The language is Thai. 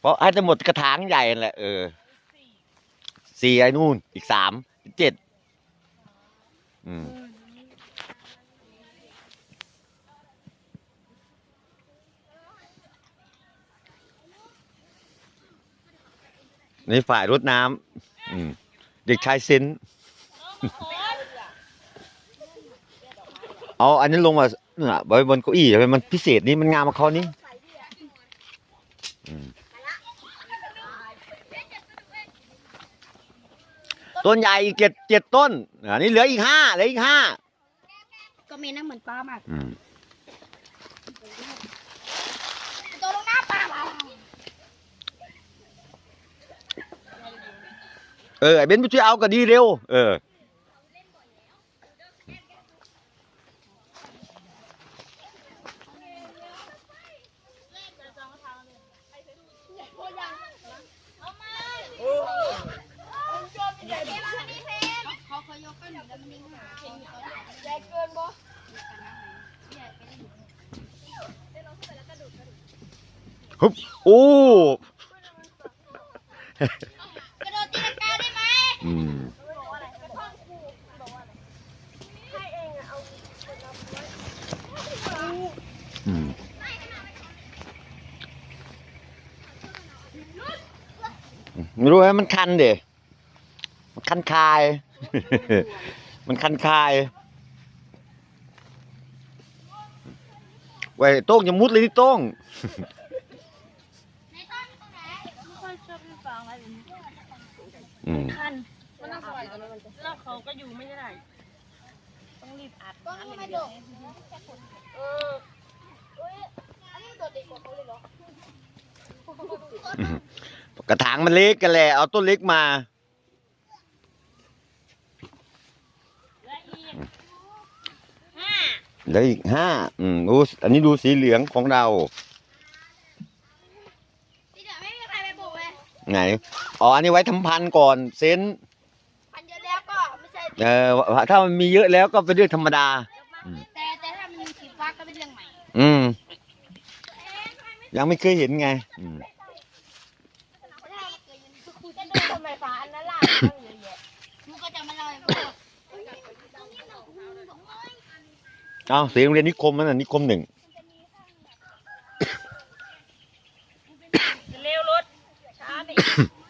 เพราะให้จะหมดกระถางใหญ่แหละเออสี่ไอ้นู่นอีกสามเจ็ดอืมนี่ฝ่ายรดน้ำเด็กชายเซนเอาอันนี้ลงมาเนี่ยไว้บนเก้าอี้มันพิเศษนี่มันงามมาเขานี่ ต้นใหญ่อีกเจ็ดเจ็ดต้นอันนี้เหลืออีกห้าเหลืออีกห้าก็มีน้ำเหมือนปลามากอืมตัวลงหน้าปลามาเออไอ้เบนซ์ไปช่วยเอาก็ดีเร็ว เออ ฮึบโอ้กระโดดตีลังกาได้ไหมอืมอืมไม่รู้ว่ามันคันเดะมันคันคาย มันคันคายไว้ยโต้งอย่ามุดเลยนี่โต้ง ในต้นตรงไหน ไม่ค่อย ชอบพี่ฟางอะไรแบบนี้อืมคันมันต้องสวยกันแล้วเขาก็อยู่ไม่ได้ ต้องรีบอัดต้นนี้ไม่โดดเอออุ้ยอันนี้มันโดดเด็กกว่าเขาเลยเหรอกระถางมันเล็กกันแหละเอาต้นเล็กมาและอีกห้าแล้วอีกห้าอืมดูอันนี้ดูสีเหลืองของเรา ที่เดี๋ยวไม่มีใครไปปลูกเลย ไหน อ๋อ อันนี้ไว้ทำพันธุ์ก่อนเซนส์พันเยอะแล้วก็ไม่ใช่ เออ ถ้ามันมีเยอะแล้วก็เป็นเรื่องธรรมดา แต่แต่ถ้ามันมีสีฟ้าก็เป็นเรื่องใหม่ อืม ยังไม่เคยเห็นไง อืมจะดูทำไมฟ้าอันนั้นล่ะตั้งเยอะแยะมันก็จะมาลอยมาบอกเฮ้ยตรงนี้หนูสองร้อยเอาเสียงโรงเรียนนิคมนั่นน่ะนิคมหนึ่ง coming.